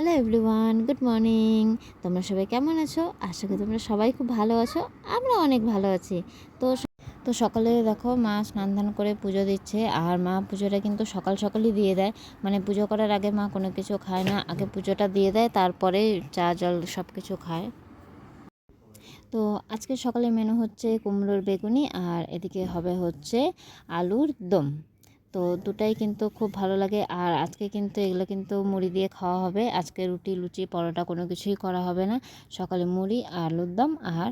Hello everyone good morning তোমরা সবাই কেমন আছো? আশা করি তোমরা সবাই খুব ভালো আছো। আমরা অনেক ভালো আছি। তো তো সকালে দেখো, মা স্নান ধান করে পুজো দিচ্ছে। আর মা পুজোটা কিন্তু সকাল সকালই দিয়ে দেয়। মানে পুজো করার আগে মা কোনো কিছু খায় না। আগে পুজোটা দিয়ে দেয়, তারপরে চা, জল সব কিছু খায়। তো আজকে সকালে মেনু হচ্ছে কুমড়োর বেগুনি। আর এদিকে হবে হচ্ছে আলুর দম। তো দুটাই কিন্তু খুব ভালো লাগে। আর আজকে কিন্তু এগুলো কিন্তু মুড়ি দিয়ে খাওয়া হবে। আজকে রুটি, লুচি, পরোটা কোনো কিছুই করা হবে না। সকালে মুড়ি, আলুর দম আর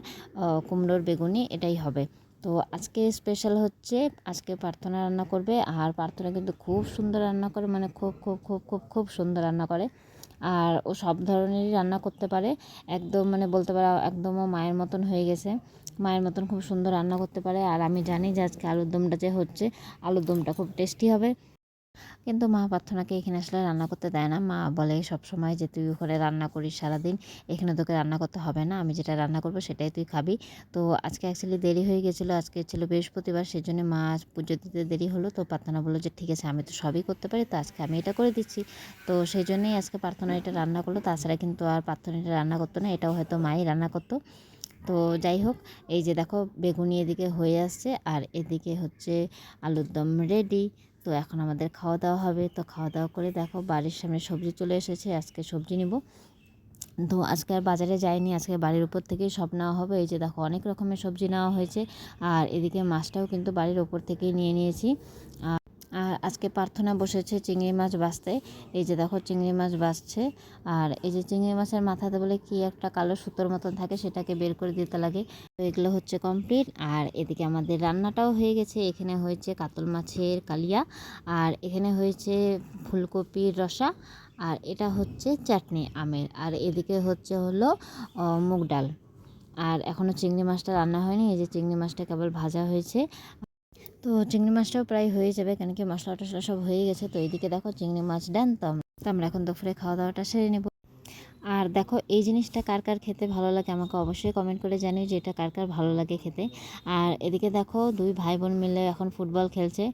কুমড়োর বেগুনি এটাই হবে। তো আজকে স্পেশাল হচ্ছে, আজকে প্রার্থনা রান্না করবে। আর প্রার্থনা কিন্তু খুব সুন্দর রান্না করে মানে খুব খুব খুব খুব খুব সুন্দর রান্না করে। আর ও সব ধরনেরই রান্না করতে পারে। একদম মানে বলতে পারে একদম ও মায়ের মতন হয়ে গেছে। মায়ের মতন খুব সুন্দর রান্না করতে পারে। আর আমি জানি যে আজকে আলুর দমটা যে হচ্ছে, আলুর দমটা খুব টেস্টি হবে। কিন্তু মা প্রার্থনাকে এখানে আসলে রান্না করতে দেয় না। মা বলে সব সময় যে, তুই ওখানে রান্না করিস সারাদিন, এখানে তোকে রান্না করতে হবে না। আমি যেটা রান্না করব সেটাই তুই খাবি। তো আজকে অ্যাকচুয়ালি দেরি হয়ে গেছিল। আজকে ছিল বৃহস্পতিবার সেই জন্য মা পুজো দিতে দেরি হলো। তো প্রার্থনা বলল যে, ঠিক আছে, আমি তো সবই করতে পারি, তো আজকে আমি এটা করে দিচ্ছি। তো সেই জন্যই আজকে প্রার্থনা এটা রান্না করল। তাছাড়া কিন্তু আর প্রার্থনা এটা রান্না করতো না, এটাও হয়তো মাই রান্না করতো। তো যাই হোক, এই যে দেখো, বেগুনি এদিকে হয়ে আসছে, আর এদিকে হচ্ছে আলুর দম রেডি তো এখন আমাদের খাওয়া দাওয়া হবে। তো খাওয়া দাওয়া করে দেখো বাড়ির সামনে সবজি চলে এসেছে, আজকে সবজি নিব। তো আজকে আর বাজারে যাইনি, আজকে বাড়ির উপর থেকেই সব নেওয়া হবে। এই যে দেখো অনেক রকমের সবজি নেওয়া হয়েছে। আর এদিকে মাছটাও কিন্তু বাড়ির ওপর থেকেই নিয়ে নিয়েছি। আর আজকে প্রার্থনা বসেছে চিংড়ি মাছ বাঁচতে এই যে দেখো চিংড়ি মাছ বাঁচছে আর এই যে চিংড়ি মাছের মাথাতে বলে কি একটা কালো সুতোর মতন থাকে সেটাকে বের করে দিতে লাগে। তো এগুলো হচ্ছে কমপ্লিট আর এদিকে আমাদের রান্নাটাও হয়ে গেছে। এখানে হয়েছে কাতল মাছের কালিয়া। আর এখানে হয়েছে ফুলকপির রসা। আর এটা হচ্ছে চাটনি আমের। আর এদিকে হচ্ছে হলো মুগ ডাল। আর এখনও চিংড়ি মাছটা রান্না হয়নি। এই যে চিংড়ি মাছটা কেবল ভাজা হয়েছে। তো চিংড়ি মাছটাও প্রায় হয়ে যাবে, কেন কি মশলা টশলা সব হয়ে গেছে। তো এইদিকে দেখো চিংড়ি মাছ ডান, তো আমরা এখন দুপুরে খাওয়া দাওয়াটা সেরে নেব। আর দেখো এই জিনিসটা কার কার খেতে ভালো লাগে আমাকে অবশ্যই কমেন্ট করে জানিও যে এটা কার কার ভালো লাগে খেতে। আর এদিকে দেখো দুই ভাই বোন মিলে এখন ফুটবল খেলছে,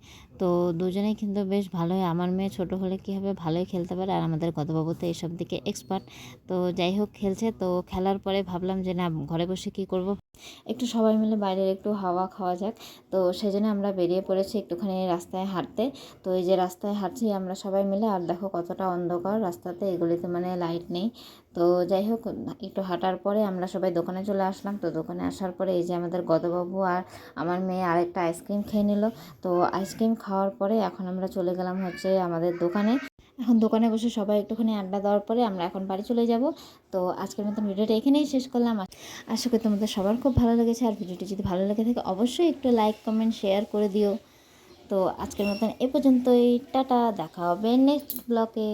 তো দুজনেই কিন্তু বেশ ভালোই। আমার মেয়ে ছোট হলে কী হবে? ভালোই খেলতে পারে আর আমাদের গতবাবু তো এইসব দিকে এক্সপার্ট তো যাই হোক, খেলছে। তো খেলার পরে ভাবলাম যে না, ঘরে বসে কি করব? একটু সবাই মিলে বাইরের একটু হাওয়া খাওয়া যাক। তো সেই জন্য আমরা বেরিয়ে পড়েছি একটুখানি রাস্তায় হাঁটতে। তো এই যে রাস্তায় হাঁটছি আমরা সবাই মিলে, আর দেখো কতটা অন্ধকার রাস্তাতে, এগুলিতে মানে লাইট নেই। তো যাই হোক, একটু হাঁটার পরে আমরা সবাই দোকানে চলে আসলাম। তো দোকানে আসার পরে এই যে আমাদের গদবাবু আর আমার মেয়ে আরেকটা আইসক্রিম খেয়ে নিল। তো আইসক্রিম খাওয়ার পরে এখন আমরা চলে গেলাম হচ্ছে আমাদের দোকানে। এখন দোকানে বসে সবাই একটুখানি আড্ডা দেওয়ার পরে আমরা এখন বাড়ি চলে যাব। তো আজকের মতন ভিডিওটা এখানেই শেষ করলাম। আশা করি তোমাদের সবার খুব ভালো লেগেছে। আর ভিডিওটি যদি ভালো লেগে থাকে, অবশ্যই একটু লাইক কমেন্ট শেয়ার করে দিও। তো আজকের মতন এ পর্যন্তই। টাটা, দেখা হবে নেক্সট ব্লকে